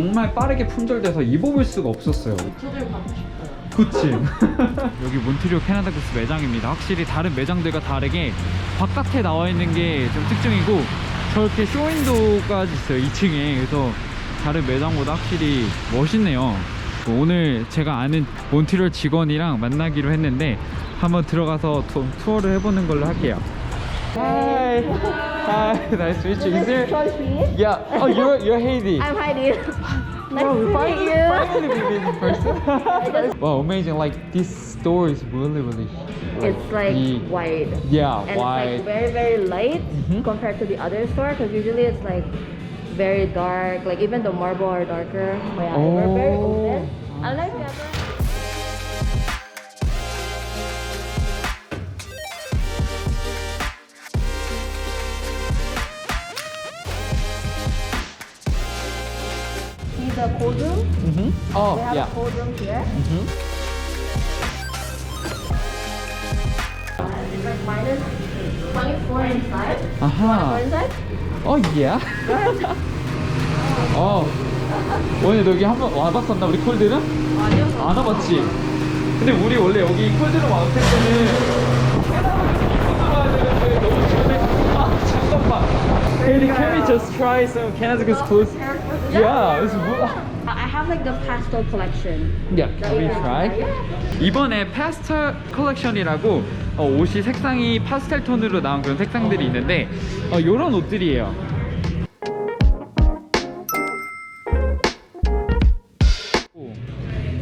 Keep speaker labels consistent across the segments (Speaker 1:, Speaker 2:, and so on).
Speaker 1: 정말 빠르게 품절돼서 입어볼 수가 없었어요.
Speaker 2: 저도 싶어요.
Speaker 1: 그치. 여기 몬트리올 캐나다 구스 매장입니다. 확실히 다른 매장들과 다르게 바깥에 나와 있는 게 좀 특징이고 저렇게 쇼윈도우까지 있어요 2층에. 그래서 다른 매장보다 확실히 멋있네요. 오늘 제가 아는 몬트리올 직원이랑 만나기로 했는데 한번 들어가서 투, 투어를 해보는 걸로 할게요. Hi Hi Nice to meet you Is there... Yeah Oh you're, you're Haiti
Speaker 3: I'm Heidi. nice
Speaker 1: Oh,
Speaker 3: to meet
Speaker 1: finally,
Speaker 3: you.
Speaker 1: finally we meet in person. wow, amazing! Like this store is really, really.
Speaker 3: It's like
Speaker 1: the-
Speaker 3: white.
Speaker 1: yeah,
Speaker 3: and
Speaker 1: wide.
Speaker 3: it's like very very light
Speaker 1: Mhm.
Speaker 3: compared to the other store because usually it's like very dark like even the marble are darker but yeah we're very
Speaker 1: Oh.
Speaker 3: open I like the other the cold room?
Speaker 1: Mhm. Oh,
Speaker 3: We have
Speaker 1: yeah.
Speaker 3: a cold room here.
Speaker 1: Mhm.
Speaker 3: Uh, it's like minus 24 inside. Go
Speaker 1: 아하.
Speaker 3: inside?
Speaker 1: Oh yeah. 어. 원래 너 여기 한 번 와봤었나 우리 콜드는?
Speaker 2: 아니요.
Speaker 1: 안 와봤지. 근데 우리 원래 여기 콜드룸 왔을 때는 와야 되는데 너무 시원해. 아 잠깐만. Hey, can we just try some Canada Goose clothes? Yeah, it's 뭐.
Speaker 3: I have like the pastel collection.
Speaker 1: Yeah, can we try? 이번에 파스텔 컬렉션이라고 어, 옷이 색상이 파스텔 톤으로 나온 그런 색상들이 있는데 어, 이런 옷들이에요.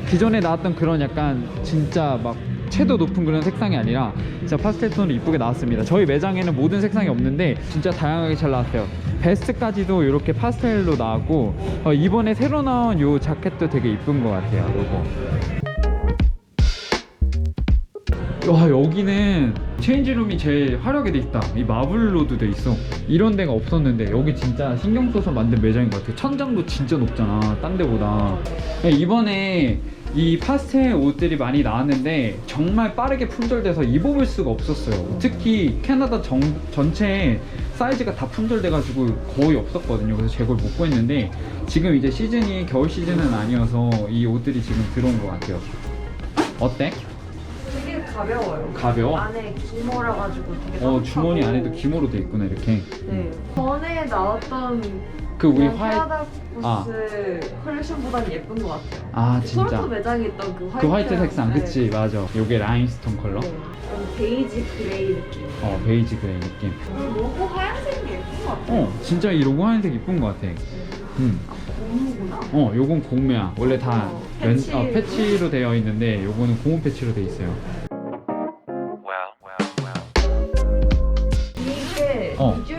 Speaker 1: 기존에 나왔던 그런 약간 진짜 막 채도 높은 그런 색상이 아니라 진짜 파스텔 톤으로 이쁘게 나왔습니다. 저희 매장에는 모든 색상이 없는데 진짜 다양하게 잘 나왔어요. 베스트까지도 이렇게 파스텔로 나왔고 어, 이번에 새로 나온 이 자켓도 되게 이쁜 것 같아요. 요거. 와 여기는 체인지룸이 제일 화려하게 돼 있다 이 마블로도 돼 있어 이런 데가 없었는데 여기 진짜 신경 써서 만든 매장인 것 같아 천장도 진짜 높잖아 딴 데보다 네, 이번에 이 파스텔 옷들이 많이 나왔는데 정말 빠르게 품절돼서 입어볼 수가 없었어요 특히 캐나다 정, 전체에 사이즈가 다 품절돼가지고 거의 없었거든요 그래서 제걸 못 구했는데 지금 이제 시즌이 겨울 시즌은 아니어서 이 옷들이 지금 들어온 것 같아요 어때?
Speaker 2: 되게 가벼워요.
Speaker 1: 가벼워?
Speaker 2: 안에 기모라 가지고 되게
Speaker 1: 어. 주머니 안에도 기모로 돼 있구나 이렇게
Speaker 2: 네. 전에 나왔던
Speaker 1: 그 우리
Speaker 2: 그냥
Speaker 1: 화이
Speaker 2: 캐나다
Speaker 1: 아.
Speaker 2: 부스 컬렉션보다는 예쁜 것 같아요.
Speaker 1: 아
Speaker 2: 토론토
Speaker 1: 진짜
Speaker 2: 매장에 있던 그 화이트
Speaker 1: 그 화이트 색상
Speaker 2: 네.
Speaker 1: 그치 맞아 요게 라임스톤 컬러
Speaker 2: 네. 좀 베이지 그레이 느낌.
Speaker 1: 어 베이지 그레이 느낌
Speaker 2: 그리고 로고 하얀색이 예쁜 것 같아요.
Speaker 1: 어 진짜 이 로고 하얀색 이쁜 것 같아 음.
Speaker 2: 고무구나.
Speaker 1: 어 요건 고무야 원래 다
Speaker 2: 어,
Speaker 1: 면-
Speaker 2: 패치.
Speaker 1: 어, 패치로 되어 있는데 요거는 고무 패치로 돼 있어요
Speaker 2: 이게
Speaker 1: 어.
Speaker 2: 2주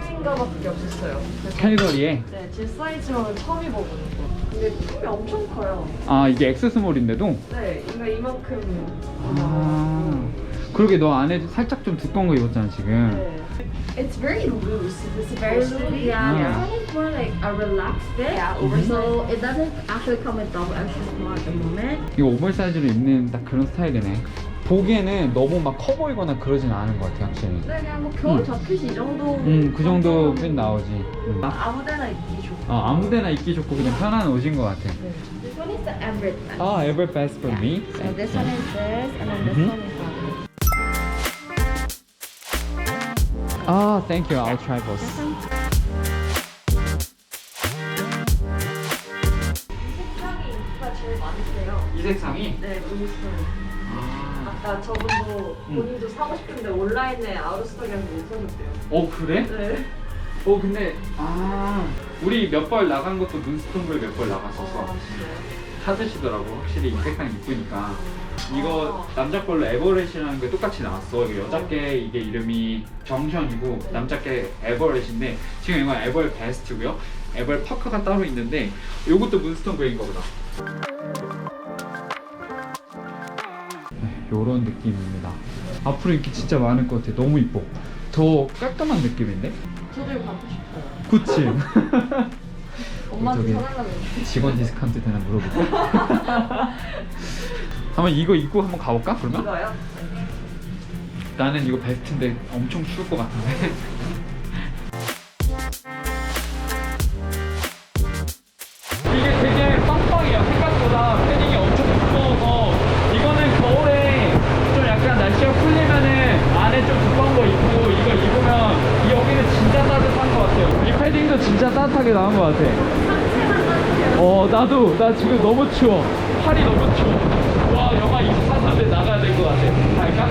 Speaker 1: 캘거리에
Speaker 2: 네, 제 사이즈로는 처음 입어보는 거. 근데 품이 엄청 커요.
Speaker 1: 아 이게 엑스스몰인데도
Speaker 2: 네, 이거 이만큼.
Speaker 1: 아 그러게 너 안에 살짝 좀 두꺼운 거 입었잖아 지금
Speaker 2: 네. It's very loose. It's
Speaker 3: Very loose, yeah.
Speaker 1: Yeah.
Speaker 3: Is more like a relaxed fit.
Speaker 2: Yeah,
Speaker 3: So it doesn't actually come with double extra small at the moment.
Speaker 1: 이거 오버사이즈로 입는 딱 그런 스타일이네 보기에는 너무 막 커 보이거나 그러진 않은 것 같아 확실히
Speaker 2: 네, 그냥 뭐 겨울
Speaker 1: 음.
Speaker 2: 자켓이 이 정도.
Speaker 1: 음, 그 정도 fit 나오지. 음.
Speaker 2: 아무 데나 입기 좋고.
Speaker 1: 어, 아무 데나 입기 좋고 그냥 편한 옷인 것 같아.
Speaker 2: 네.
Speaker 3: This one is the Everett bag.
Speaker 1: 아, ever best for me.
Speaker 3: So this one is this, and then this
Speaker 1: Mhm.
Speaker 3: one is that.
Speaker 1: 아, thank you. I'll try both.
Speaker 2: 색상이 인기가 제일 많으세요.
Speaker 1: 이 색상이?
Speaker 2: 네.
Speaker 1: 아,
Speaker 2: 아까 저분도
Speaker 1: 음.
Speaker 2: 본인도 사고 싶은데 온라인에 아웃스토리에서 못 사줬대요.
Speaker 1: 어 그래?
Speaker 2: 네.
Speaker 1: 어 근데 아, 우리 몇 벌 나간 것도 눈스톤블 몇벌 나갔었어.
Speaker 2: 아, 진짜요?
Speaker 1: 찾으시더라고. 확실히 이 색상 이쁘니까. 이거 남자 걸로 에버렛이라는 게 똑같이 나왔어. 이거 여자 게 이게 이름이 정션이고 남자 게 에버렛인데 지금 이건 에버 베스트고요. 에버 퍼커가 따로 있는데 이것도 문스톤 브레인가 보다. 이런 네, 느낌입니다. 앞으로 인기 진짜 많을 것 같아. 너무 이뻐. 더 깔끔한 느낌인데?
Speaker 2: 저도 이거 받고 싶어요.
Speaker 1: 그치?
Speaker 2: 엄마한테
Speaker 1: 저기-
Speaker 2: 사달라고 했는데.
Speaker 1: 직원 디스카운트 되나 물어볼까? 한번 이거 입고 한번 가볼까? 그러면?
Speaker 2: 이거요?
Speaker 1: 나는 이거 베스트인데 엄청 추울 것 같은데. 게 나온 것 같아. 어 나도 나 지금 너무 추워. 팔이 너무 추워. 와 영하 24도인데 나가야 될 것 같아. 갈까?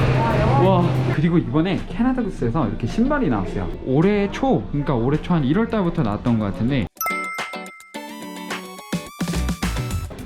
Speaker 1: 와 그리고 이번에 캐나다 구스에서 이렇게 신발이 나왔어요. 올해 초 그러니까 올해 초 한 1월 달부터 나왔던 것 같은데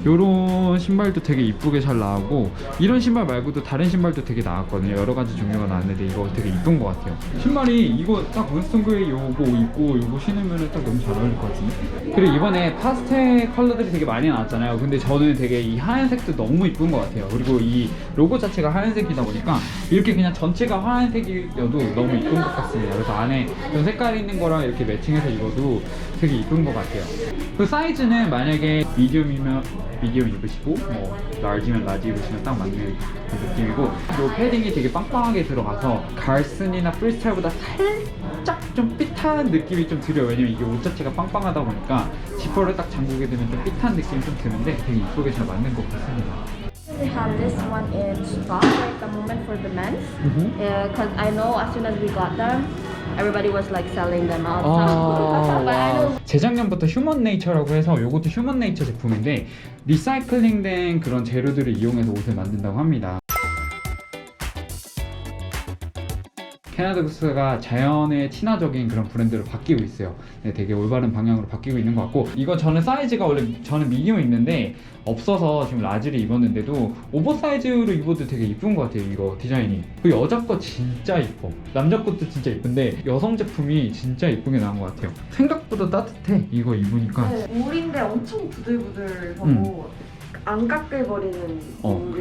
Speaker 1: 요런 신발도 되게 이쁘게 잘 나오고 이런 신발 말고도 다른 신발도 되게 나왔거든요. 여러 가지 종류가 나왔는데 이거 되게 이쁜 것 같아요. 신발이 이거 딱 윈스턴 그레이 요거 입고 요거 신으면 딱 너무 잘 어울릴 것 같은데? 그리고 이번에 파스텔 컬러들이 되게 많이 나왔잖아요. 근데 저는 되게 이 하얀색도 너무 이쁜 것 같아요. 그리고 이 로고 자체가 하얀색이다 보니까 이렇게 그냥 전체가 하얀색이어도 너무 이쁜 것 같습니다. 그래서 안에 좀 색깔 있는 거랑 이렇게 매칭해서 입어도 되게 이쁜 것 같아요. 그 사이즈는 만약에 미디움이면 미디움 입으시고 뭐 라지면 라지 입으시면 딱 맞는 그 느낌이고 이 패딩이 되게 빵빵하게 들어가서 갈슨이나 프리스타일보다 살짝 좀 핏한 느낌이 좀 들어요. 왜냐면 이게 옷 자체가 빵빵하다 보니까 지퍼를 딱 잠그게 되면 좀 핏한 느낌이 좀 드는데 되게 이쁘게 잘 맞는 것 같습니다.
Speaker 3: We have this one in stock right the moment for the men's. Because I know as soon as we got them, everybody was like selling them out.
Speaker 1: 아,
Speaker 3: but I know
Speaker 1: 와. 재작년부터 휴먼 네이처라고 해서 요것도 휴먼 네이처 제품인데 리사이클링된 그런 재료들을 이용해서 옷을 만든다고 합니다. 캐나다 구스가 자연에 친화적인 그런 브랜드로 바뀌고 있어요. 네, 되게 올바른 방향으로 바뀌고 있는 것 같고 이거 저는 사이즈가 원래 저는 미디움 입는데 없어서 지금 라지를 입었는데도 오버사이즈로 입어도 되게 이쁜 것 같아요. 이거 디자인이. 그 여자 거 진짜 이뻐. 남자 것도 진짜 이쁜데 여성 제품이 진짜 이쁘게 나온 것 같아요. 생각보다 따뜻해. 이거 입으니까.
Speaker 2: 네, 울인데 엄청 부들부들하고
Speaker 1: 음.
Speaker 2: 안 깎여버리는
Speaker 1: 어,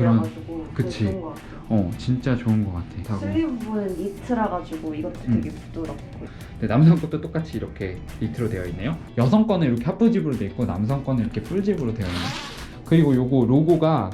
Speaker 1: 그치.
Speaker 2: 좋은 것 같아요.
Speaker 1: 어 진짜 좋은 것 같아. 하고.
Speaker 2: 슬리브 부분은 니트라 가지고 이것도
Speaker 1: 음.
Speaker 2: 되게 부드럽고
Speaker 1: 네, 남성 것도 똑같이 이렇게 니트로 되어 있네요. 여성 거는 이렇게 하프집으로 되어 있고 남성 거는 이렇게 풀집으로 되어 있네요. 그리고 요거 로고가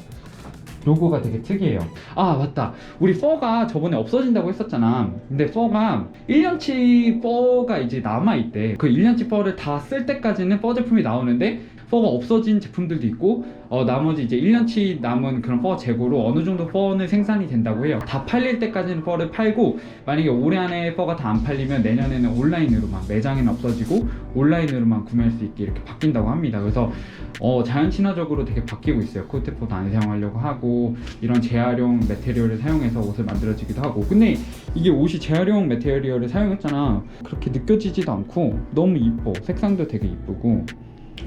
Speaker 1: 로고가 되게 특이해요. 아 맞다. 우리 퍼가 저번에 없어진다고 했었잖아. 근데 퍼가 1년치 퍼가 이제 남아 있대. 그 1년치 퍼를 다 쓸 때까지는 퍼 제품이 나오는데 퍼가 없어진 제품들도 있고 어, 나머지 이제 1년치 남은 그런 퍼 재고로 어느 정도 퍼는 생산이 된다고 해요. 다 팔릴 때까지는 퍼를 팔고 만약에 올해 안에 퍼가 다 안 팔리면 내년에는 온라인으로만 매장에는 없어지고 온라인으로만 구매할 수 있게 이렇게 바뀐다고 합니다. 그래서 어, 자연 친화적으로 되게 바뀌고 있어요. 코트포도 안 사용하려고 하고 이런 재활용 매테리얼을 사용해서 옷을 만들어지기도 하고 근데 이게 옷이 재활용 매테리얼을 사용했잖아. 그렇게 느껴지지도 않고 너무 이뻐. 색상도 되게 이쁘고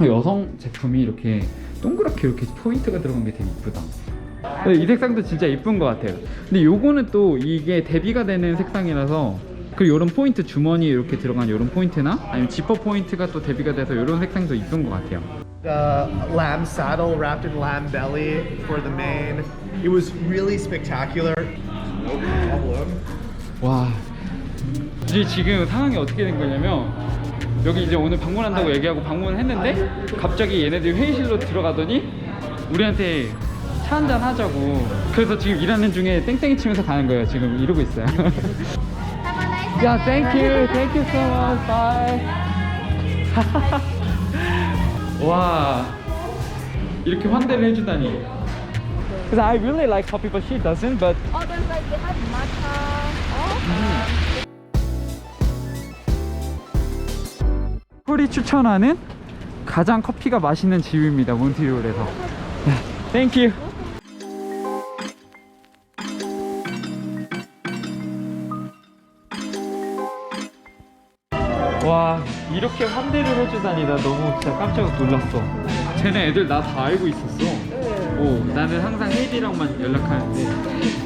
Speaker 1: 여성 제품이 이렇게 동그랗게 이렇게 포인트가 들어간 게 되게 이쁘다. 네, 이 색상도 진짜 이쁜 것 같아요. 근데 요거는 또 이게 대비가 되는 색상이라서 그리고 이런 포인트 주머니 이렇게 들어간 이런 포인트나 아니면 지퍼 포인트가 또 대비가 돼서 이런 색상도 이쁜 것 같아요.
Speaker 4: uh, lamb saddle wrapped in lamb belly for the mane. It was really spectacular. No problem.
Speaker 1: 와 이제 지금 상황이 어떻게 된 거냐면 여기 이제 오늘 방문한다고 얘기하고 방문을 했는데 갑자기 얘네들 회의실로 들어가더니 우리한테 차 한잔 하자고 그래서 지금 일하는 중에 땡땡이 치면서 가는 거예요 지금 이러고 있어요 야 thank you thank you so much bye 와 이렇게 환대를 해주다니 Because I really like coffee but she doesn't but
Speaker 3: Oh, there's like they have matcha. Oh.
Speaker 1: 쿨이 추천하는 가장 커피가 맛있는 집입니다 몬트리올에서. 땡큐 와 이렇게 환대를 해주다니 나 너무 진짜 깜짝 놀랐어. 쟤네 애들 나 다 알고 있었어. 오 나는 항상 헤이디랑만 연락하는데